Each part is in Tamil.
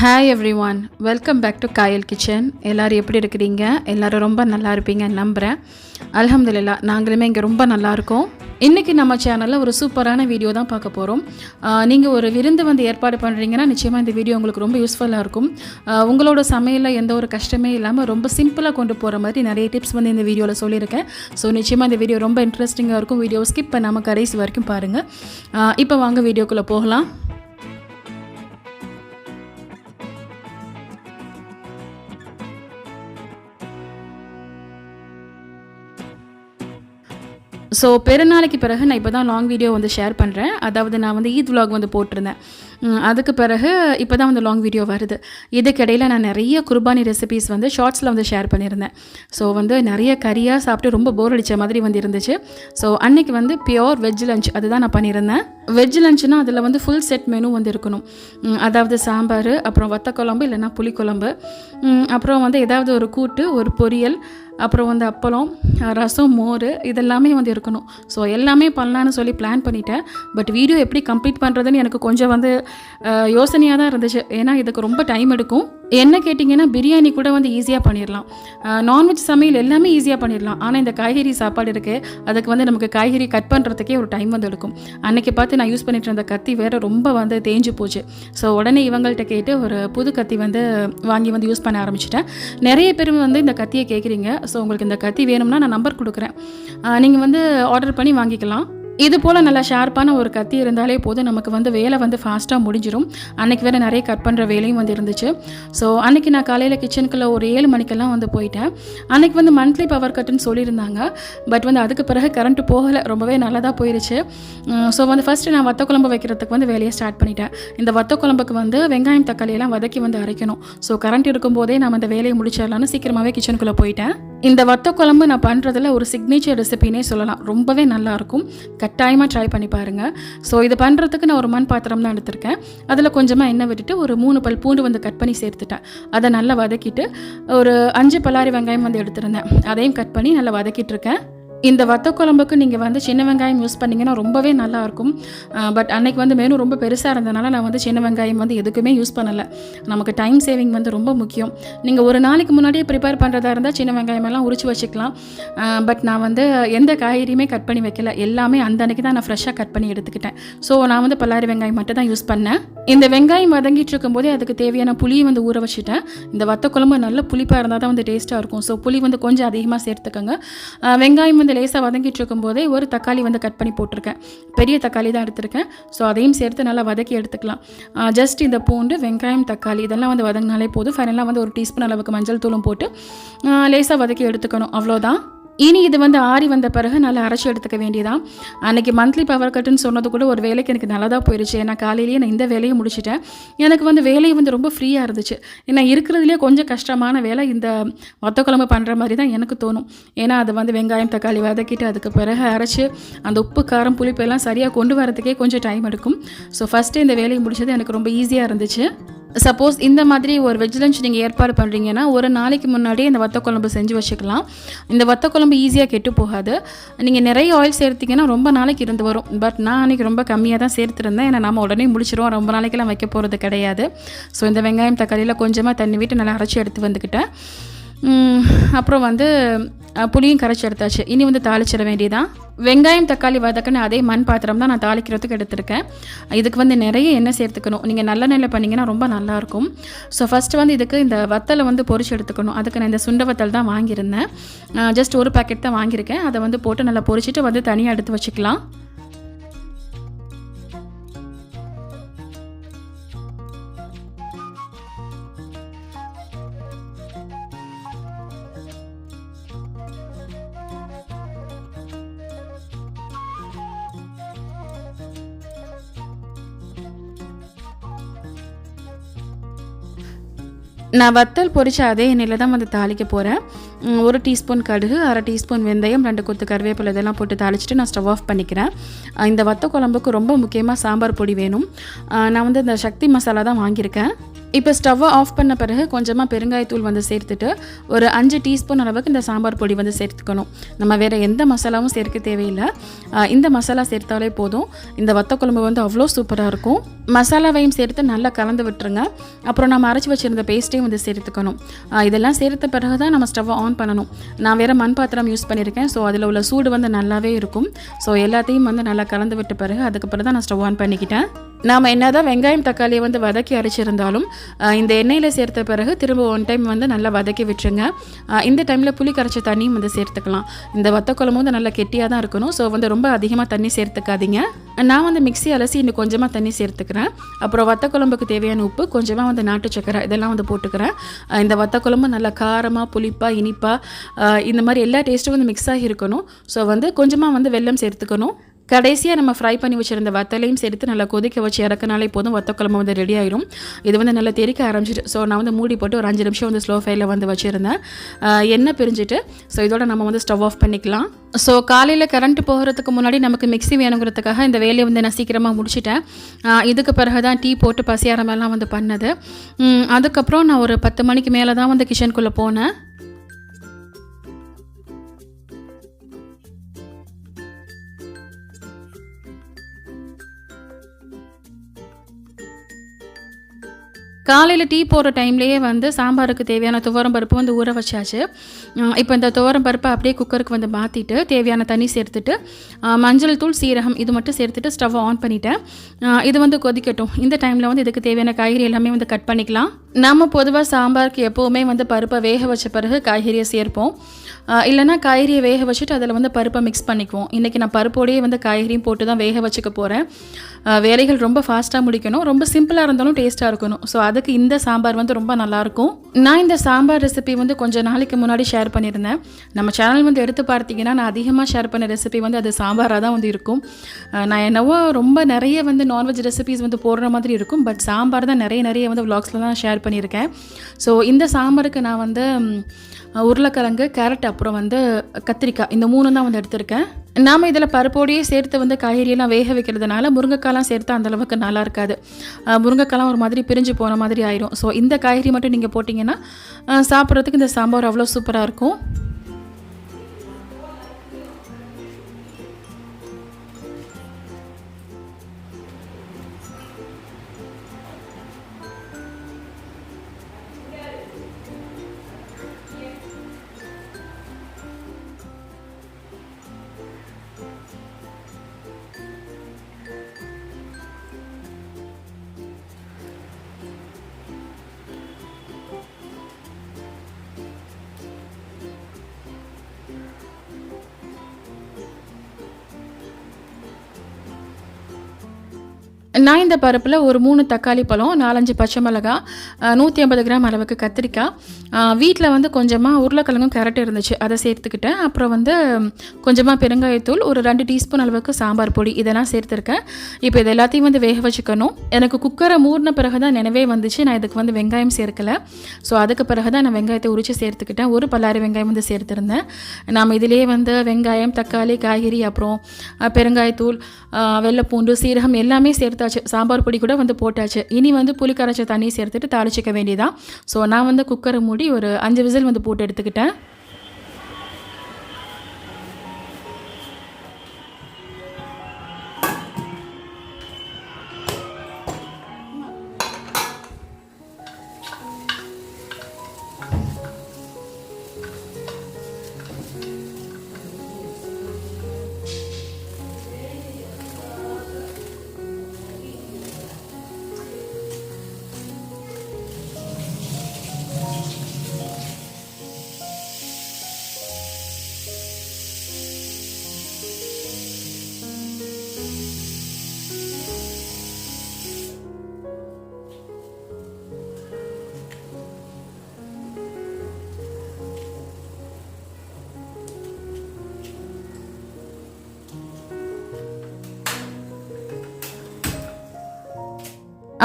Hi everyone welcome back to Kayal kitchen எல்லோரும் எப்படி இருக்கிறீங்க? எல்லோரும் ரொம்ப நல்லா இருப்பீங்க நம்புகிறேன் அலமதுல்லா நாங்களுமே இங்கே ரொம்ப நல்லா இருக்கோம். இன்றைக்கி நம்ம சேனலில் ஒரு சூப்பரான வீடியோ தான் பார்க்க போகிறோம் நீங்கள் ஒரு விருந்து வந்து ஏற்பாடு பண்ணுறீங்கன்னா நிச்சயமாக இந்த வீடியோ உங்களுக்கு ரொம்ப யூஸ்ஃபுல்லாக இருக்கும். உங்களோட சமையலில் எந்த ஒரு கஷ்டமே இல்லாமல் ரொம்ப சிம்பிளாக கொண்டு போகிற மாதிரி நிறைய டிப்ஸ் வந்து இந்த வீடியோவில் சொல்லியிருக்கேன். ஸோ நிச்சயமாக இந்த வீடியோ ரொம்ப இன்ட்ரெஸ்டிங்காக இருக்கும். வீடியோ ஸ்கிப் பண்ணாமல் கடைசி வரைக்கும் பாருங்கள் இப்போ வாங்க வீடியோக்குள்ளே போகலாம். ஸோ பெருநாளைக்கு பிறகு நான் இப்போ தான் லாங் வீடியோ வந்து ஷேர் பண்ணுறேன் அதாவது நான் வந்து ஈத் விலாக் வந்து போட்டிருந்தேன். அதுக்கு பிறகு இப்போ தான் வந்து லாங் வீடியோ வருது. இதுக்கிடையில் நான் நிறைய குர்பானி ரெசிபீஸ் வந்து ஷார்ட்ஸில் வந்து ஷேர் பண்ணியிருந்தேன். ஸோ வந்து நிறைய கறியாக சாப்பிட்டு ரொம்ப போர் அடித்த மாதிரி வந்து இருந்துச்சு. ஸோ அன்னைக்கு வந்து பியோர் வெஜ் லஞ்ச் அதுதான் நான் பண்ணியிருந்தேன். வெஜ் லஞ்சுனா அதில் வந்து ஃபுல் செட் மெனு வந்து இருக்கணும். அதாவது சாம்பார் அப்புறம் வத்த குழம்பு இல்லைன்னா புளிக்குழம்பு. அப்புறம் வந்து ஏதாவது ஒரு கூட்டு ஒரு பொரியல் அப்புறம் வந்து அப்பளம் ரசம் மோர் இதெல்லாமே வந்து இருக்கணும். ஸோ எல்லாமே பண்ணலான்னு சொல்லி பிளான் பண்ணிட்டேன். பட் வீடியோ எப்படி கம்ப்ளீட் பண்ணுறதுன்னு எனக்கு கொஞ்சம் வந்து யோசனையாக தான் இருந்துச்சு. ஏன்னா இதுக்கு ரொம்ப டைம் எடுக்கும். என்ன கேட்டிங்கன்னா பிரியாணி கூட வந்து ஈஸியாக பண்ணிடலாம் நான்வெஜ் சமையல் எல்லாமே ஈஸியாக பண்ணிடலாம் ஆனால் இந்த காய்கறி சாப்பாடு இருக்குது அதுக்கு வந்து நமக்கு காய்கறி கட் பண்ணுறதுக்கே ஒரு டைம் வந்து எடுக்கும். அன்றைக்கி பார்த்து நான் யூஸ் பண்ணிட்டு இருந்த கத்தி வேறு ரொம்ப வந்து தேஞ்சு போச்சு. ஸோ உடனே இவங்கள்ட்ட கேட்டு ஒரு புது கத்தி வந்து வாங்கி வந்து யூஸ் பண்ண ஆரம்பிச்சிட்டேன். நிறைய பேர் வந்து இந்த கத்தியை கேட்குறீங்க ஸோ உங்களுக்கு இந்த கத்தி வேணும்னா நான் நம்பர் கொடுக்குறேன். நீங்கள் வந்து ஆர்டர் பண்ணி வாங்கிக்கலாம். இது போல் நல்லா ஷார்ப்பான ஒரு கத்தி இருந்தாலே போதும். நமக்கு வந்து வேலை வந்து ஃபாஸ்ட்டாக முடிஞ்சிடும் அன்றைக்கி வேறு நிறைய கட் பண்ணுற வேலையும் வந்து இருந்துச்சு. ஸோ அன்றைக்கி நான் காலையில் கிச்சனுக்குள்ளே ஒரு ஏழு மணிக்கெல்லாம் வந்து போயிட்டேன். அன்றைக்கி வந்து மந்த்லி பவர் கட்டுன்னு சொல்லியிருந்தாங்க. பட் வந்து அதுக்கு பிறகு கரண்ட்டு போகலை. ரொம்பவே நல்லதாக போயிடுச்சு ஸோ வந்து ஃபஸ்ட்டு நான் வத்த குழம்பு வைக்கிறதுக்கு வந்து வேலையை ஸ்டார்ட் பண்ணிட்டேன். இந்த வத்த குழம்புக்கு வந்து வெங்காயம் தக்காளியெல்லாம் வதக்கி வந்து அரைக்கணும். ஸோ கரண்ட் இருக்கும்போதே நான் இந்த வேலையை முடிச்சிடலான்னு சீக்கிரமாகவே கிச்சனுக்குள்ளே போயிட்டேன். இந்த வத்த குழம்பு நான் பண்ணுறதுல ஒரு சிக்னேச்சர் ரெசிபினே சொல்லலாம். ரொம்பவே நல்லாயிருக்கும் கட்டாயமாக ட்ரை பண்ணி பாருங்கள் ஸோ இது பண்ணுறதுக்கு நான் ஒரு மண் பாத்திரம் தான் எடுத்திருக்கேன். அதில் கொஞ்சமாக எண்ணெய் விட்டுட்டு ஒரு மூணு பல் பூண்டு வந்து கட் பண்ணி சேர்த்துட்டேன். அதை நல்லா வதக்கிட்டு ஒரு அஞ்சு பல்லாரி வெங்காயம் வந்து எடுத்திருந்தேன். அதையும் கட் பண்ணி நல்லா வதக்கிட்டு இருக்கேன். இந்த வத்த குழம்புக்கு நீங்கள் வந்து சின்ன வெங்காயம் யூஸ் பண்ணிங்கன்னா ரொம்பவே நல்லாயிருக்கும் பட் அன்னைக்கு வந்து மெனு ரொம்ப பெருசாக இருந்தனால நான் வந்து சின்ன வெங்காயம் வந்து எதுக்குமே யூஸ் பண்ணலை. நமக்கு டைம் சேவிங் வந்து ரொம்ப முக்கியம். நீங்கள் ஒரு நாளைக்கு முன்னாடியே ப்ரிப்பேர் பண்ணுறதா இருந்தால் சின்ன வெங்காயம் எல்லாம் உரிச்சு வச்சுக்கலாம். பட் நான் வந்து எந்த காய்கறியுமே கட் பண்ணி வைக்கல. எல்லாமே அந்த அன்னைக்கு தான் நான் ஃப்ரெஷ்ஷாக கட் பண்ணி எடுத்துக்கிட்டேன். ஸோ நான் வந்து பல்லாரி வெங்காயம் மட்டும் தான் யூஸ் பண்ணேன். இந்த வெங்காயம் வதங்கிட்டு இருக்கும்போதே அதுக்கு தேவையான புளியை வந்து ஊற வச்சுட்டேன். இந்த வத்த குழம்பு நல்ல புளிப்பாக இருந்தால் தான் வந்து டேஸ்ட்டாக இருக்கும். ஸோ புளி வந்து கொஞ்சம் அதிகமாக சேர்த்துக்கோங்க. வெங்காயம் வந்து லேசாக வதங்கிட்டு இருக்கும்போதே ஒரு தக்காளி வந்து கட் பண்ணி போட்டிருக்கேன். பெரிய தக்காளி தான் எடுத்திருக்கேன். ஸோ அதையும் சேர்த்து நல்லா வதக்கி எடுத்துக்கலாம். ஜஸ்ட் இந்த பூண்டு வெங்காயம் தக்காளி இதெல்லாம் வந்து வதங்கினாலே போதும். ஃபைனலாக வந்து ஒரு டீஸ்பூன் அளவுக்கு மஞ்சள் தூளும் போட்டு லேசாக வதக்கி எடுத்துக்கணும். அவ்வளோதான் இனி இது வந்து ஆறி வந்த பிறகு நல்லா அரைச்சி எடுத்துக்க வேண்டியதான் அன்றைக்கி மந்த்லி பவர் கட்டுன்னு சொன்னது கூட ஒரு வேலைக்கு எனக்கு நல்லா தான் போயிடுச்சு ஏன்னா காலையிலேயே நான் இந்த வேலையை முடிச்சிட்டேன். எனக்கு வந்து வேலையை வந்து ரொம்ப ஃப்ரீயாக இருந்துச்சு. ஏன்னா இருக்கிறதுலே கொஞ்சம் கஷ்டமான வேலை இந்த வத்தக்குழம்பு பண்ணுற மாதிரி தான் எனக்கு தோணும். ஏன்னா அது வந்து வெங்காயம் தக்காளி வதக்கிட்டு அதுக்கு பிறகு அரைச்சி அந்த உப்பு காரம் புளிப்பு எல்லாம் சரியாக கொண்டு வரதுக்கே கொஞ்சம் டைம் எடுக்கும். ஸோ ஃபஸ்ட்டு இந்த வேலையை முடிச்சது எனக்கு ரொம்ப ஈஸியாக இருந்துச்சு. சப்போஸ் இந்த மாதிரி ஒரு வெஜ் லஞ்ச் நீங்கள் ஏற்பாடு பண்ணுறீங்கன்னா ஒரு நாளைக்கு முன்னாடியே இந்த வத்த குழம்பு செஞ்சு வச்சுக்கலாம். இந்த வத்த குழம்பு ஈஸியாக கெட்டு போகாது. நீங்கள் நிறைய ஆயில் சேர்த்திங்கன்னா ரொம்ப நாளைக்கு இருந்து வரும். பட் நான் அன்றைக்கி ரொம்ப கம்மியாக தான் சேர்த்துருந்தேன். ஏன்னா நம்ம உடனே முடிச்சிருவோம். ரொம்ப நாளைக்கெல்லாம் வைக்க போகிறது கிடையாது. ஸோ இந்த வெங்காயம் தக்காளியில் கொஞ்சமாக தண்ணி விட்டு நல்லா அரைச்சி எடுத்து வந்துக்கிட்டேன். அப்புறம் வந்து புளியும் கரைச்சி எடுத்தாச்சு. இனி வந்து தாளிச்சிட வேண்டியதான் வெங்காயம் தக்காளி வதக்குன்னு அதே மண் பாத்திரம் தான் நான் தாளிக்கிறதுக்கு எடுத்திருக்கேன். இதுக்கு வந்து நிறைய எண்ணெய் சேர்த்துக்கணும். நீங்கள் நல்ல நெல்லை பண்ணிங்கன்னா ரொம்ப நல்லாயிருக்கும். ஸோ ஃபஸ்ட்டு வந்து இதுக்கு இந்த வத்தலை வந்து பொறிச்சு எடுத்துக்கணும். அதுக்கு நான் இந்த சுண்ட வத்தல் தான் வாங்கியிருந்தேன். ஜஸ்ட் ஒரு பாக்கெட் தான் வாங்கியிருக்கேன். அதை வந்து போட்டு நல்லா பொரிச்சிட்டு வந்து தனியாக எடுத்து வச்சுக்கலாம். நான் வத்தல் பொரிச்ச அதே எண்ணெயில் தான் வந்து தாளிக்க போகிறேன் ஒரு டீஸ்பூன் கடுகு அரை டீஸ்பூன் வெந்தயம் ரெண்டு கொத்து கருவேப்பிலை இதெல்லாம் போட்டு தாளிச்சிட்டு நான் ஸ்டவ் ஆஃப் பண்ணிக்கிறேன். இந்த வத்த குழம்புக்கு ரொம்ப முக்கியமாக சாம்பார் பொடி வேணும். நான் வந்து இந்த சக்தி மசாலா தான் வாங்கியிருக்கேன். இப்போ ஸ்டவ்வை ஆஃப் பண்ண பிறகு கொஞ்சமாக பெருங்காயத்தூள் வந்து சேர்த்துட்டு ஒரு அஞ்சு டீஸ்பூன் அளவுக்கு இந்த சாம்பார் பொடி வந்து சேர்த்துக்கணும். நம்ம வேறு எந்த மசாலாவும் சேர்க்க தேவையில்லை. இந்த மசாலா சேர்த்தாலே போதும். இந்த வத்த குழம்பு வந்து அவ்வளோ சூப்பராக இருக்கும். மசாலாவையும் சேர்த்து நல்லா கலந்து விட்டுருங்க. அப்புறம் நம்ம அரைச்சி வச்சுருந்த பேஸ்ட்டையும் வந்து சேர்த்துக்கணும். இதெல்லாம் சேர்த்த பிறகு தான் நம்ம ஸ்டவ்வை ஆன் பண்ணணும். நான் வேறு மண் பாத்திரம் யூஸ் பண்ணியிருக்கேன் ஸோ அதில் உள்ள சூடு வந்து நல்லாவே இருக்கும். ஸோ எல்லாத்தையும் வந்து நல்லா கலந்து விட்ட பிறகு அதுக்கப்புறம் தான் நான் ஸ்டவ் ஆன் பண்ணிக்கிட்டேன். நாம் என்ன தான் வெங்காயம் தக்காளியை வந்து வதக்கி அரைச்சிருந்தாலும் இந்த எண்ணெயில் சேர்த்த பிறகு திரும்ப ஒன் டைம் வந்து நல்லா வதக்கி விட்டுருங்க. இந்த டைமில் புளி கரைச்ச தண்ணியும் வந்து சேர்த்துக்கலாம். இந்த வத்த குழம்பு வந்து நல்லா கெட்டியாக தான் இருக்கணும். ஸோ வந்து ரொம்ப அதிகமாக தண்ணி சேர்த்துக்காதீங்க. நான் வந்து மிக்ஸி அலசி இன்னும் கொஞ்சமாக தண்ணி சேர்த்துக்கிறேன். அப்புறம் வத்த குழம்புக்கு தேவையான உப்பு கொஞ்சமாக வந்து நாட்டு சக்கரை இதெல்லாம் வந்து போட்டுக்கிறேன். இந்த வத்த குழம்பு நல்லா காரமாக புளிப்பாக இனிப்பாக இந்த மாதிரி எல்லா டேஸ்ட்டும் வந்து மிக்ஸ் ஆகி இருக்கணும். ஸோ வந்து கொஞ்சமாக வந்து வெல்லம் சேர்த்துக்கணும். கடைசியாக நம்ம ஃப்ரை பண்ணி வச்சிருந்த வத்தலையும் சேர்த்து நல்லா கொதிக்க வச்சு இறக்குனாலே போதும். வத்தக்குழம்பு வந்து ரெடி ஆயிரும். இது வந்து நல்லா தெறிக்க ஆரம்பிச்சிட்டு ஸோ நான் வந்து மூடி போட்டு ஒரு அஞ்சு நிமிஷம் வந்து ஸ்லோ ஃபைலில் வந்து வச்சுருந்தேன். எண்ணெய் பிரிஞ்சுட்டு ஸோ இதோட நம்ம வந்து ஸ்டவ் ஆஃப் பண்ணிக்கலாம். ஸோ காலையில் கரண்ட் போகிறதுக்கு முன்னாடி நமக்கு மிக்ஸி வேணுங்கிறதுக்காக இந்த வேலையை வந்து நான் சீக்கிரமாக முடிச்சிட்டேன். இதுக்கு பிறகு தான் டீ போட்டு பசியாரமெல்லாம் மாதிரிலாம் வந்து பண்ணது. அதுக்கப்புறம் நான் ஒரு பத்து மணிக்கு மேலே தான் வந்து கிச்சனுக்குள்ளே போனேன். காலையில் டீ போடுற டைம்லேயே வந்து சாம்பாருக்கு தேவையான துவரம் பருப்பு வந்து ஊற வச்சாச்சு. இப்போ இந்த துவரம் பருப்பை அப்படியே குக்கருக்கு வந்து மாற்றிட்டு தேவையான தண்ணி சேர்த்துட்டு மஞ்சள் தூள் சீரகம் இது மட்டும் சேர்த்துட்டு ஸ்டவ் ஆன் பண்ணிட்டேன். இது வந்து கொதிக்கட்டும். இந்த டைமில் வந்து இதுக்கு தேவையான காய்கறி எல்லாமே வந்து கட் பண்ணிக்கலாம். நம்ம பொதுவாக சாம்பாருக்கு எப்போவுமே வந்து பருப்பை வேக வச்ச பிறகு காய்கறியை சேர்ப்போம். இல்லைனா இல்லைன்னா காய்கறியை வேக வச்சுட்டு அதில் வந்து பருப்பை மிக்ஸ் பண்ணிக்குவோம். இன்றைக்கி நான் பருப்போடையே வந்து காய்கறியும் போட்டு தான் வேக வச்சுக்க போகிறேன் வேலைகள் ரொம்ப ஃபாஸ்ட்டாக முடிக்கணும். ரொம்ப சிம்பிளாக இருந்தாலும் டேஸ்ட்டாக இருக்கணும். ஸோ அது அதுக்கு இந்த சாம்பார் வந்து ரொம்ப நல்லாயிருக்கும். நான் இந்த சாம்பார் ரெசிபி வந்து கொஞ்சம் நாளைக்கு முன்னாடி ஷேர் பண்ணியிருந்தேன். நம்ம சேனல் வந்து எடுத்து பார்த்தீங்கன்னா நான் அதிகமாக ஷேர் பண்ண ரெசிபி வந்து அது சாம்பாராக தான் வந்து இருக்கும். நான் என்னவோ ரொம்ப நிறைய வந்து நான்வெஜ் ரெசிபிஸ் வந்து போடுற மாதிரி இருக்கும். பட் சாம்பார் தான் நிறைய நிறைய வந்து வ்ளாக்ஸில் தான் ஷேர் பண்ணியிருக்கேன். ஸோ இந்த சாம்பாருக்கு நான் வந்து உருளைக்கிழங்கு கேரட் அப்புறம் வந்து கத்திரிக்காய் இந்த மூணு தான் வந்து எடுத்திருக்கேன். நாம் இதில் பருப்போடையே சேர்த்து வந்து காய்கறியெல்லாம் வேக வைக்கிறதுனால முருங்கைக்காலாம் சேர்த்து அந்த அளவுக்கு நல்லா இருக்காது. அஹ் முருங்கைக்காலாம் ஒரு மாதிரி பிரிஞ்சு போன மாதிரி ஆயிரும். ஸோ இந்த காய்கறி மட்டும் நீங்கள் போட்டிங்கன்னா சாப்பிட்றதுக்கு இந்த சாம்பார் அவ்வளோ சூப்பராக இருக்கும். நான் இந்த பருப்பில் ஒரு மூணு தக்காளி பழம் நாலஞ்சு பச்சை மிளகாய் நூற்றி ஐம்பது கிராம் அளவுக்கு கத்திரிக்காய். வீட்டில் வந்து கொஞ்சமாக உருளைக்கிழங்கும் கேரட் இருந்துச்சு. அதை சேர்த்துக்கிட்டேன். அப்புறம் வந்து கொஞ்சமாக பெருங்காயத்தூள் ஒரு ரெண்டு டீஸ்பூன் அளவுக்கு சாம்பார் பொடி. இதெல்லாம் சேர்த்துருக்கேன். இப்போ இது எல்லாத்தையும் வந்து வேக வச்சுக்கணும். எனக்கு குக்கரை மூடின பிறகு தான் நினைவே வந்துச்சு. நான் இதுக்கு வந்து வெங்காயம் சேர்க்கலை. ஸோ அதுக்கு பிறகு தான் நான் வெங்காயத்தை உரித்து சேர்த்துக்கிட்டேன். ஒரு பல்லாரி வெங்காயம் வந்து சேர்த்துருந்தேன். நாம் இதிலேயே வந்து வெங்காயம் தக்காளி காய்கறி அப்புறம் பெருங்காயத்தூள் வெள்ளைப்பூண்டு சீரகம் எல்லாமே சேர்த்து போட்டாச்சு. சாம்பார் பொடி கூட வந்து போட்டாச்சு. இனி வந்து புளி கரைச்ச தண்ணி சேர்த்துட்டு தாளிச்சிக்க வேண்டியதான் ஸோ நான் வந்து குக்கரை மூடி ஒரு அஞ்சு விசில் வந்து போட்டு எடுத்துக்கிட்டேன்.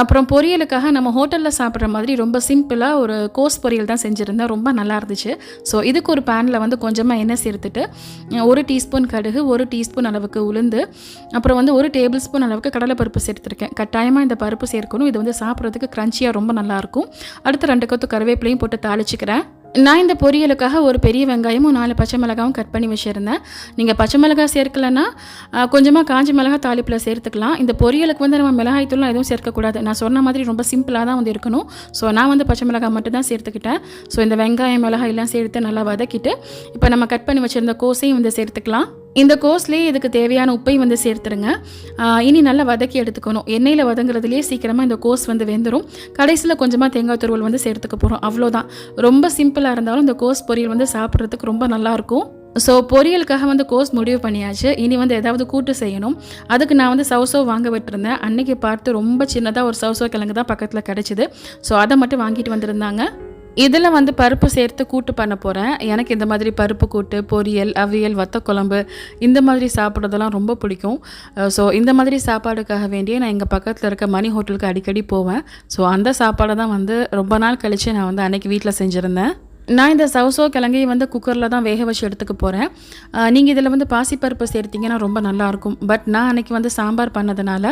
அப்புறம் பொரியலுக்காக நம்ம ஹோட்டலில் சாப்பிட்ற மாதிரி ரொம்ப சிம்பிளாக ஒரு கோஸ் பொரியல் தான் செஞ்சுருந்தேன். ரொம்ப நல்லா இருந்துச்சு. ஸோ இதுக்கு ஒரு பேனில் வந்து கொஞ்சமாக எண்ணெய் சேர்த்துட்டு ஒரு டீஸ்பூன் கடுகு ஒரு டீஸ்பூன் அளவுக்கு உளுந்து அப்புறம் வந்து ஒரு டேபிள் ஸ்பூன் அளவுக்கு கடலைப்பருப்பு சேர்த்துருக்கேன். கட்டாயமாக இந்த பருப்பு சேர்க்கணும். இது வந்து சாப்பிட்றதுக்கு க்ரன்ச்சியாக ரொம்ப நல்லாயிருக்கும் அடுத்து ரெண்டு கொத்து கருவேப்பிலையும் போட்டு தாளிச்சிக்கிறேன். நான் இந்த பொரியலுக்காக ஒரு பெரிய வெங்காயமும் நாலு பச்சை மிளகாவும் கட் பண்ணி வச்சுருந்தேன். நீங்கள் பச்சை மிளகாய் சேர்க்கலன்னா கொஞ்சமாக காஞ்ச மிளகாய் தாளிப்பில் சேர்த்துக்கலாம். இந்த பொரியலுக்கு வந்து நம்ம மிளகாய் தூள்லாம் எதுவும் சேர்க்கக்கூடாது. நான் சொன்ன மாதிரி ரொம்ப சிம்பிளாக தான் வந்து இருக்கணும். ஸோ நான் வந்து பச்சை மிளகாய் மட்டும் தான் சேர்த்துக்கிட்டேன். ஸோ இந்த வெங்காயம் மிளகாய் எல்லாம் சேர்த்து நல்லா வதக்கிட்டு இப்போ நம்ம கட் பண்ணி வச்சுருந்த கோசையும் வந்து சேர்த்துக்கலாம். இந்த கோர்ஸ்லேயே இதுக்கு தேவையான உப்பையும் வந்து சேர்த்துருங்க. இனி நல்லா வதக்கி எடுத்துக்கணும். எண்ணெயில் வதங்குறதுலேயே சீக்கிரமாக இந்த கோஸ் வந்து வெந்துடும் கடைசியில் கொஞ்சமாக தேங்காய் துருவல் வந்து சேர்த்துக்க போகிறோம் அவ்வளோதான். ரொம்ப சிம்பிளாக இருந்தாலும் இந்த கோஸ் பொரியல் வந்து சாப்பிட்றதுக்கு ரொம்ப நல்லாயிருக்கும். ஸோ பொரியலுக்காக வந்து கோர்ஸ் முடிவு பண்ணியாச்சு. இனி வந்து ஏதாவது கூட்டு செய்யணும். அதுக்கு நான் வந்து சவுசோ வாங்க விட்டுருந்தேன். அன்னைக்கு பார்த்து ரொம்ப சின்னதாக ஒரு சவுசோ கிழங்கு தான் பக்கத்தில் கிடச்சிது. ஸோ அதை மட்டும் வாங்கிட்டு வந்திருந்தாங்க. இதில் வந்து பருப்பு சேர்த்து கூட்டு பண்ண போகிறேன். எனக்கு இந்த மாதிரி பருப்பு கூட்டு பொரியல் அவியல் வத்த குழம்பு இந்த மாதிரி சாப்பிட்றதெல்லாம் ரொம்ப பிடிக்கும். ஸோ இந்த மாதிரி சாப்பாடுக்காக வேண்டியே நான் எங்கள் பக்கத்தில் இருக்க மணி ஹோட்டலுக்கு அடிக்கடி போவேன். ஸோ அந்த சாப்பாடை தான் வந்து ரொம்ப நாள் கழித்து நான் வந்து அன்னைக்கு வீட்டில் செஞ்சுருந்தேன். நான் இந்த சவசோ கிழங்கையும் வந்து குக்கரில் தான் வேக வச்சு எடுத்துக்க போகிறேன் நீங்கள் இதில் வந்து பாசிப்பருப்பு சேர்த்திங்கன்னா ரொம்ப நல்லாயிருக்கும் பட் நான் அன்றைக்கி வந்து சாம்பார் பண்ணதுனால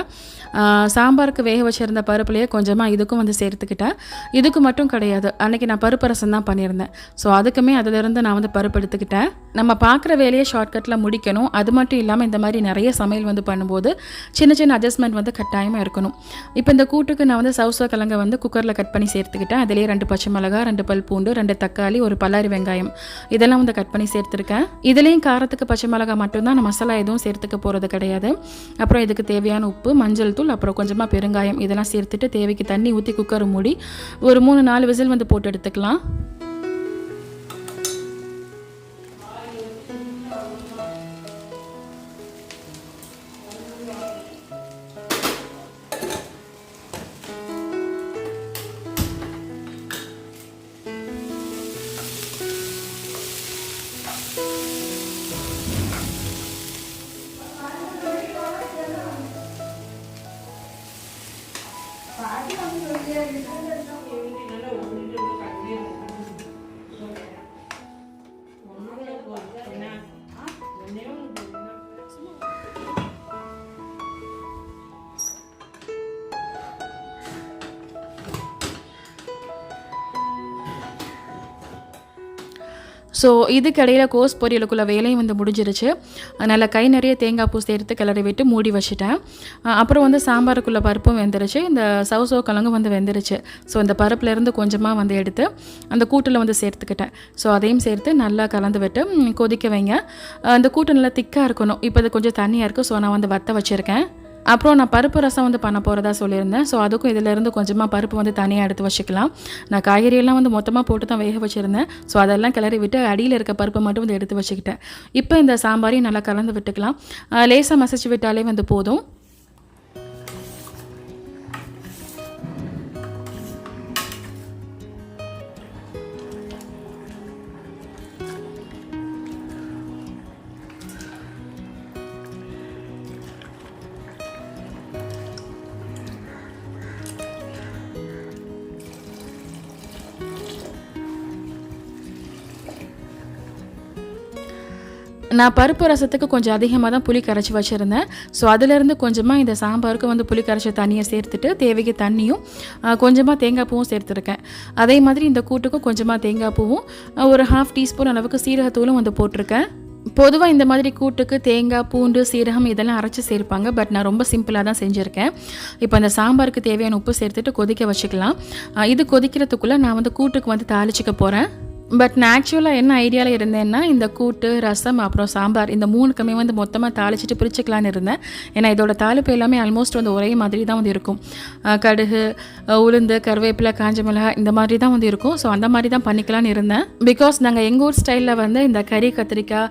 சாம்பாருக்கு வேக வச்சுருந்த பருப்புலேயே கொஞ்சமாக இதுக்கும் வந்து சேர்த்துக்கிட்டேன். இதுக்கு மட்டும் கிடையாது. அன்றைக்கி நான் பருப்பு ரசம் தான் பண்ணியிருந்தேன். ஸோ அதுக்குமே அதிலிருந்து நான் வந்து பருப்பு எடுத்துக்கிட்டேன். நம்ம பார்க்குற வேலையை ஷார்ட்கட்டில் முடிக்கணும். அது மட்டும் இல்லாமல் இந்த மாதிரி நிறைய சமையல் வந்து பண்ணும்போது சின்ன சின்ன அட்ஜஸ்ட்மெண்ட் வந்து கட்டாயமாக இருக்கணும். இப்போ இந்த கூட்டுக்கு நான் வந்து சவுசோ கிழங்கை வந்து குக்கரில் கட் பண்ணி சேர்த்துக்கிட்டேன். அதிலேயே ரெண்டு பச்சை மிளகா ரெண்டு பல் பூண்டு ரெண்டு தக்காளி ஒரு பல்லாரி வெங்காயம். இதெல்லாம் வந்து கட் பண்ணி சேர்த்துருக்கேன். இதுலேயும் காரத்துக்கு பச்சை மிளகாய் மட்டும்தான் நான் மசாலா எதுவும் சேர்த்துக்க போகிறது கிடையாது. அப்புறம் இதுக்கு தேவையான உப்பு மஞ்சள் தூள் அப்புறம் கொஞ்சமாக பெருங்காயம் இதெல்லாம் சேர்த்துட்டு தேவைக்கு தண்ணி ஊற்றி குக்கர் மூடி ஒரு மூணு நாலு விசில் வந்து போட்டு எடுத்துக்கலாம். ஸோ இதுக்கிடையில் கோஸ் பொரியலுக்குள்ள வேலையும் வந்து முடிஞ்சிருச்சு. அதனால் கை நிறைய தேங்காய் பூ சேர்த்து கிளறி விட்டு மூடி வச்சுட்டேன். அப்புறம் வந்து சாம்பாருக்குள்ள பருப்பும் வெந்துருச்சு. இந்த சவுசோ கிழங்கும் வந்து வெந்துருச்சு. ஸோ இந்த பருப்புலேருந்து கொஞ்சமாக வந்து எடுத்து அந்த கூட்டில் வந்து சேர்த்துக்கிட்டேன். ஸோ அதையும் சேர்த்து நல்லா கலந்து விட்டு கொதிக்க வைங்க. அந்த கூட்டு நல்லா திக்காக இருக்கணும். இப்போ அது கொஞ்சம் தண்ணியாக இருக்குது ஸோ நான் வந்து வத்த வச்சுருக்கேன். அப்புறம் நான் பருப்பு ரசம் வந்து பண்ண போகிறதா சொல்லியிருந்தேன். ஸோ அதுக்கும் இதிலேருந்து கொஞ்சமாக பருப்பு வந்து தனியாக எடுத்து வச்சுக்கலாம். நான் காய்கறியெல்லாம் வந்து மொத்தமாக போட்டு தான் வேக வச்சுருந்தேன். ஸோ அதெல்லாம் கிளறி விட்டு அடியில் இருக்க பருப்பை மட்டும் வந்து எடுத்து வச்சுக்கிட்டேன். இப்போ இந்த சாம்பாரையும் நல்லா கலந்து விட்டுக்கலாம். லேசாக மசிச்சு விட்டாலே வந்து போதும். நான் பருப்பு ரசத்துக்கு கொஞ்சம் அதிகமாக தான் புளி கரைச்சி வச்சுருந்தேன். ஸோ அதிலேருந்து கொஞ்சமாக இந்த சாம்பாருக்கு வந்து புளி கரைச்ச தண்ணியை சேர்த்துட்டு தேவைக்கு தண்ணியும் கொஞ்சமாக தேங்காய் பூவும் சேர்த்துருக்கேன். அதே மாதிரி இந்த கூட்டுக்கும் கொஞ்சமாக தேங்காய் பூவும் ஒரு ஹாஃப் டீஸ்பூன் அளவுக்கு சீரகத்தூளும் வந்து போட்டிருக்கேன். பொதுவாக இந்த மாதிரி கூட்டுக்கு தேங்காய் பூண்டு சீரகம் இதெல்லாம் அரைச்சி சேர்ப்பாங்க. பட் நான் ரொம்ப சிம்பிளாக தான் செஞ்சுருக்கேன். இப்போ அந்த சாம்பாருக்கு தேவையான உப்பு சேர்த்துட்டு கொதிக்க வச்சுக்கலாம். இது கொதிக்கிறதுக்குள்ளே நான் வந்து கூட்டுக்கு வந்து தாளிச்சிக்க போகிறேன் பட் நான் ஆக்சுவலாக என்ன ஐடியாவில் இருந்தேன்னா இந்த கூட்டு ரசம் அப்புறம் சாம்பார் இந்த மூணுக்குமே வந்து மொத்தமாக தாளிச்சிட்டு பிரிச்சுக்கலான்னு இருந்தேன். ஏன்னா இதோட தாளிப்பு எல்லாமே ஆல்மோஸ்ட் வந்து ஒரே மாதிரி தான் வந்து இருக்கும். கடுகு உளுந்து கருவேப்பிலை காஞ்ச மிளகாய் இந்த மாதிரி தான் வந்து இருக்கும். ஸோ அந்த மாதிரி தான் பண்ணிக்கலான்னு இருந்தேன். பிகாஸ் நாங்கள் எங்கள் ஊர் ஸ்டைலில் வந்து இந்த கறி கத்திரிக்காய்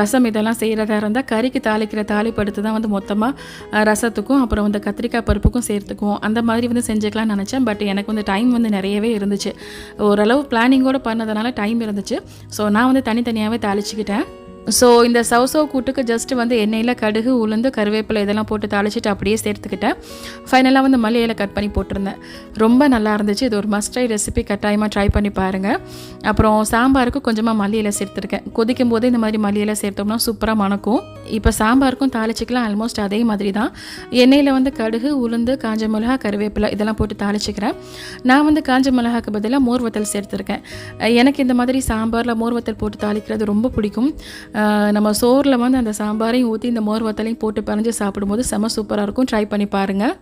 ரசம் இதெல்லாம் செய்கிறதா இருந்தால் கறிக்கு தாளிக்கிற தாளிப்பு எடுத்து தான் வந்து மொத்தமாக ரசத்துக்கும் அப்புறம் வந்து கத்திரிக்காய் பருப்புக்கும் சேர்த்துக்குவோம். அந்த மாதிரி வந்து செஞ்சுக்கலாம்னு நினச்சேன். பட் எனக்கு வந்து டைம் வந்து நிறையவே இருந்துச்சு. ஓரளவு பிளானிங்கோடு பண்ணதுனால டைம் இருந்துச்சு. ஸோ நான் வந்து தனித்தனியாகவே தாளிச்சுக்கிட்டேன். ஸோ இந்த சவுசோ கூட்டுக்கு ஜஸ்ட் வந்து எண்ணெயில் கடுகு உளுந்து கருவேப்பிலை இதெல்லாம் போட்டு தாளிச்சிட்டு அப்படியே சேர்த்துக்கிட்டேன். ஃபைனலாக வந்து மல்லியில் இலை கட் பண்ணி போட்டிருந்தேன். ரொம்ப நல்லா இருந்துச்சு. இது ஒரு மஸ்ட் ட்ரை ரெசிபி கட்டாயமாக ட்ரை பண்ணி பாருங்கள் அப்புறம் சாம்பாருக்கு கொஞ்சமாக மல்லியில் சேர்த்துருக்கேன். கொதிக்கும் போதே இந்த மாதிரி மல்லியில் சேர்த்தோம்னா சூப்பராக மணக்கும். இப்போ சாம்பாருக்கும் தாளிச்சிக்கலாம். ஆல்மோஸ்ட் அதே மாதிரி தான். எண்ணெயில் வந்து கடுகு உளுந்து காஞ்ச மிளகா கருவேப்பிலை இதெல்லாம் போட்டு தாளிச்சிக்கிறேன். நான் வந்து காஞ்ச மிளகாக்கு பதிலாக மோர்வத்தல் சேர்த்துருக்கேன். எனக்கு இந்த மாதிரி சாம்பாரில் மோர்வத்தல் போட்டு தாளிக்கிறது ரொம்ப பிடிக்கும். நம்ம சோறில் வந்து அந்த சாம்பாரையும் ஊற்றி இந்த மோர் வத்தலையும் போட்டு பறிஞ்சு சாப்பிடும்போது செம சூப்பராக இருக்கும். ட்ரை பண்ணி பாருங்கள்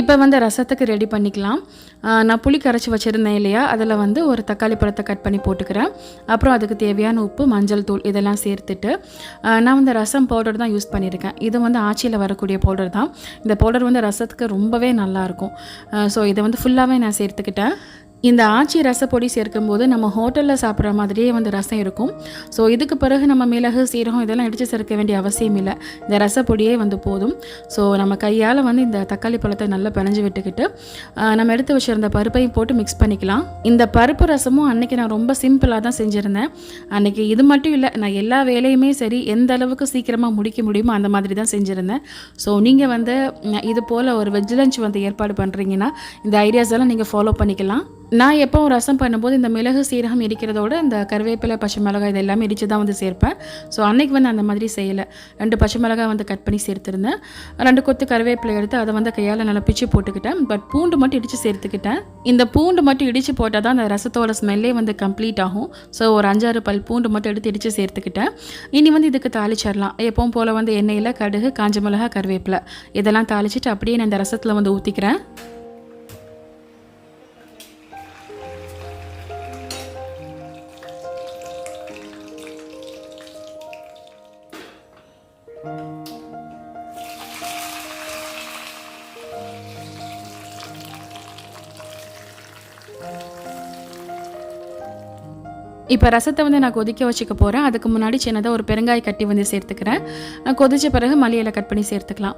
இப்போ வந்து ரசத்துக்கு ரெடி பண்ணிக்கலாம். நான் புளி கரைச்சி வச்சுருந்தேன் இல்லையா? அதில் வந்து ஒரு தக்காளி பழத்தை கட் பண்ணி போட்டுக்கிறேன். அப்புறம் அதுக்கு தேவையான உப்பு மஞ்சள் தூள் இதெல்லாம் சேர்த்துட்டு நான் வந்து ரசம் பவுடர் தான் யூஸ் பண்ணியிருக்கேன். இது வந்து ஆச்சியில் வரக்கூடிய பவுடர் தான். இந்த பவுடர் வந்து ரசத்துக்கு ரொம்பவே நல்லாயிருக்கும் ஸோ இதை வந்து ஃபுல்லாகவே நான் சேர்த்துக்கிட்டேன். இந்த ஆச்சி ரசப்பொடி சேர்க்கும்போது நம்ம ஹோட்டலில் சாப்பிட்ற மாதிரியே வந்து ரசம் இருக்கும். ஸோ இதுக்கு பிறகு நம்ம மிளகு சீரகம் இதெல்லாம் இடித்து சேர்க்க வேண்டிய அவசியம் இல்லை. இந்த ரசப்பொடியே வந்து போதும். ஸோ நம்ம கையால் வந்து இந்த தக்காளி பழத்தை நல்லா பிணைஞ்சு விட்டுக்கிட்டு நம்ம எடுத்து வச்சுருந்த பருப்பையும் போட்டு மிக்ஸ் பண்ணிக்கலாம். இந்த பருப்பு ரசமும் அன்னைக்கு நான் ரொம்ப சிம்பிளாக தான் செஞ்சுருந்தேன். அன்னைக்கு இது மட்டும் இல்லை நான் எல்லா வேலையுமே சரி எந்த அளவுக்கு சீக்கிரமாக முடிக்க முடியுமோ அந்த மாதிரி தான் செஞ்சுருந்தேன். ஸோ நீங்கள் வந்து இது போல் ஒரு வெஜ் லஞ்ச் வந்து ஏற்பாடு பண்ணுறீங்கன்னா இந்த ஐடியாஸ் எல்லாம் நீங்கள் ஃபாலோ பண்ணிக்கலாம். நான் எப்போவும் ரசம் பண்ணும்போது இந்த மிளகு சீரகம் இடிக்கிறதோட இந்த கருவேப்பிலை பச்சை மிளகாய் இது எல்லாமே இடித்து தான் வந்து சேர்ப்பேன். ஸோ அன்னைக்கு வந்து அந்த மாதிரி செய்யலை. ரெண்டு பச்சை மிளகாய் வந்து கட் பண்ணி சேர்த்துருந்தேன். ரெண்டு கொத்து கருவேப்பிலை எடுத்து அதை வந்து கையால் நல்லா பிச்சு போட்டுக்கிட்டேன். பட் பூண்டு மட்டும் இடித்து சேர்த்துக்கிட்டேன். இந்த பூண்டு மட்டும் இடித்து போட்டால் தான் அந்த ரசத்தோட ஸ்மெல்லே வந்து கம்ப்ளீட் ஆகும். ஸோ ஒரு அஞ்சாறு பல் பூண்டு மட்டும் எடுத்து இடித்து சேர்த்துக்கிட்டேன். இனி வந்து இதுக்கு தாளிச்சிடலாம். எப்பவும் போல் வந்து எண்ணெயில் கடுகு காஞ்ச மிளகாய் கருவேப்பிலை. இதெல்லாம் தாளிச்சிட்டு அப்படியே நான் இந்த ரசத்தில் வந்து ஊற்றிக்கிறேன் இப்போ ரசத்தை வந்து நான் கொதிக்க வச்சுக்க போகிறேன் அதுக்கு முன்னாடி சின்னதாக ஒரு பெருங்காய கட்டி வந்து சேர்த்துக்கிறேன். கொதித்த பிறகு மல்லியில் கட் பண்ணி சேர்த்துக்கலாம்.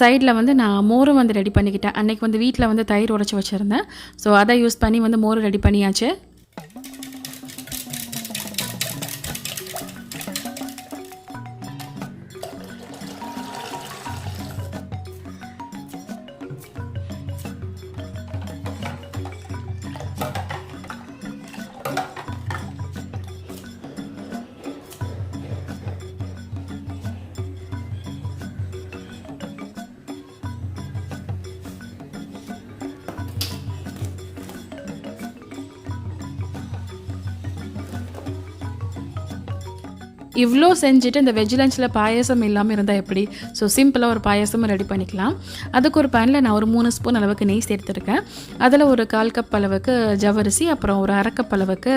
சைடில் வந்து நான் மோரும் வந்து ரெடி பண்ணிக்கிட்டேன். அன்னைக்கு வந்து வீட்டில் வந்து தயிர் உடச்சி வச்சுருந்தேன். ஸோ அதை யூஸ் பண்ணி வந்து மோர் ரெடி பண்ணியாச்சு. இவ்வளோ செஞ்சுட்டு இந்த வெஜ் லஞ்சில் பாயாசம் இல்லாமல் இருந்தால் எப்படி? ஸோ சிம்பிளாக ஒரு பாயாசமும் ரெடி பண்ணிக்கலாம். அதுக்கு ஒரு பேனில் நான் ஒரு மூணு ஸ்பூன் அளவுக்கு நெய் சேர்த்துருக்கேன். அதில் ஒரு கால் கப் அளவுக்கு ஜவரிசி அப்புறம் ஒரு அரை கப் அளவுக்கு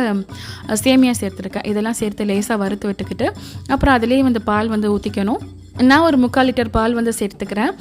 சேமியா சேர்த்துருக்கேன். இதெல்லாம் சேர்த்து லேசாக வறுத்து விட்டுக்கிட்டு அப்புறம் அதுலேயே வந்து பால் வந்து ஊற்றிக்கணும் நான் ஒரு முக்கால் லிட்டர் பால் வந்து சேர்த்துக்கிறேன்.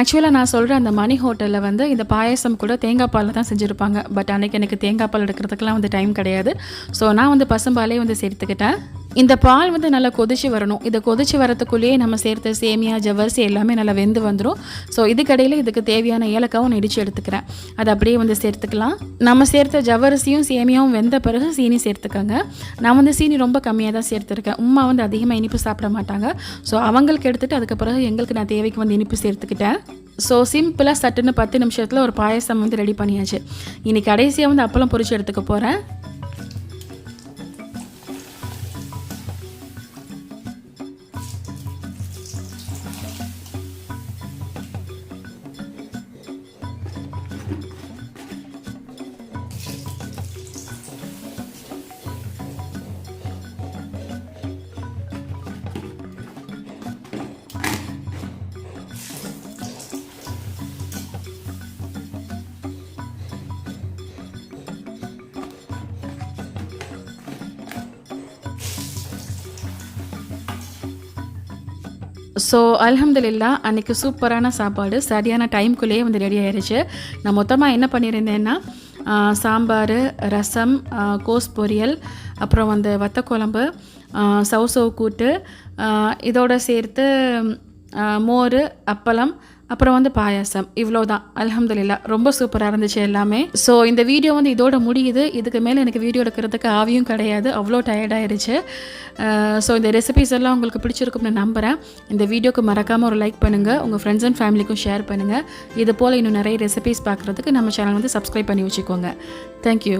ஆக்சுவலாக நான் சொல்கிற அந்த மணி ஹோட்டலில் வந்து இந்த பாயாசம் கூட தேங்காய் பாலில் தான் செஞ்சுருப்பாங்க. பட் அன்றைக்கி எனக்கு தேங்காய் பால் எடுக்கிறதுக்கெலாம் வந்து டைம் கிடையாது. ஸோ நான் வந்து பசும்பாலே வந்து சேர்த்துக்கிட்டேன். இந்த பால் வந்து நல்லா கொதிச்சு வரணும். இதை கொதிச்சு வரத்துக்குள்ளேயே நம்ம சேர்த்த சேமியா ஜவ்வரிசி எல்லாமே நல்லா வெந்து வந்துடும் ஸோ இதுக்கடையில் இதுக்கு தேவையான ஏலக்காவும் நான் இடித்து எடுத்துக்கிறேன். அதை அப்படியே வந்து சேர்த்துக்கலாம். நம்ம சேர்த்த ஜவ்வரிசியும் சேமியாவும் வெந்த பிறகு சீனி சேர்த்துக்கோங்க. நான் வந்து சீனி ரொம்ப கம்மியாக தான் சேர்த்துருக்கேன். உமா வந்து அதிகமாக இனிப்பு சாப்பிட மாட்டாங்க. ஸோ அவங்களுக்கு எடுத்துகிட்டு அதுக்கு பிறகு எங்களுக்கு நான் தேவைக்கு வந்து இனிப்பு சேர்த்துக்கிட்டேன். ஸோ சிம்பிளாக சட்டுன்னு பத்து நிமிஷத்தில் ஒரு பாயசம் வந்து ரெடி பண்ணியாச்சு. இன்றைக்கி கடைசியாக வந்து அப்பளம் பொரிச்சு எடுத்துக்க போகிறேன் ஸோ அல்ஹம்துலில்லா அன்றைக்கி சூப்பரான சாப்பாடு. சரியான டைம்குள்ளேயே வந்து ரெடி ஆயிடுச்சு நான் மொத்தமாக என்ன பண்ணியிருந்தேன்னா சாம்பார் ரசம் கோஸ் பொரியல் அப்புறம் வந்து வத்தக்குழம்பு சவுசவு சவ் கூட்டு இதோடு சேர்த்து மோர் அப்பளம் அப்புறம் வந்து பாயாசம். இவ்வளோ தான் அல்ஹம்துலில்லா. ரொம்ப சூப்பராக இருந்துச்சு எல்லாமே. ஸோ இந்த வீடியோ வந்து இதோட முடியுது. இதுக்கு மேலே எனக்கு வீடியோ எடுக்கிறதுக்கு ஆவியும் கிடையாது. அவ்வளோ டயர்டாயிருச்சு ஸோ இந்த ரெசிபிஸ் எல்லாம் உங்களுக்கு பிடிச்சிருக்கும்னு நம்புகிறேன் இந்த வீடியோக்கு மறக்காமல் ஒரு லைக் பண்ணுங்கள் உங்கள் ஃப்ரெண்ட்ஸ் அண்ட் ஃபேமிலிக்கும் ஷேர் பண்ணுங்கள் இது போல் இன்னும் நிறைய ரெசிபிஸ் பார்க்குறதுக்கு நம்ம சேனல் வந்து சப்ஸ்கிரைப் பண்ணி வச்சுக்கோங்க. தேங்க்யூ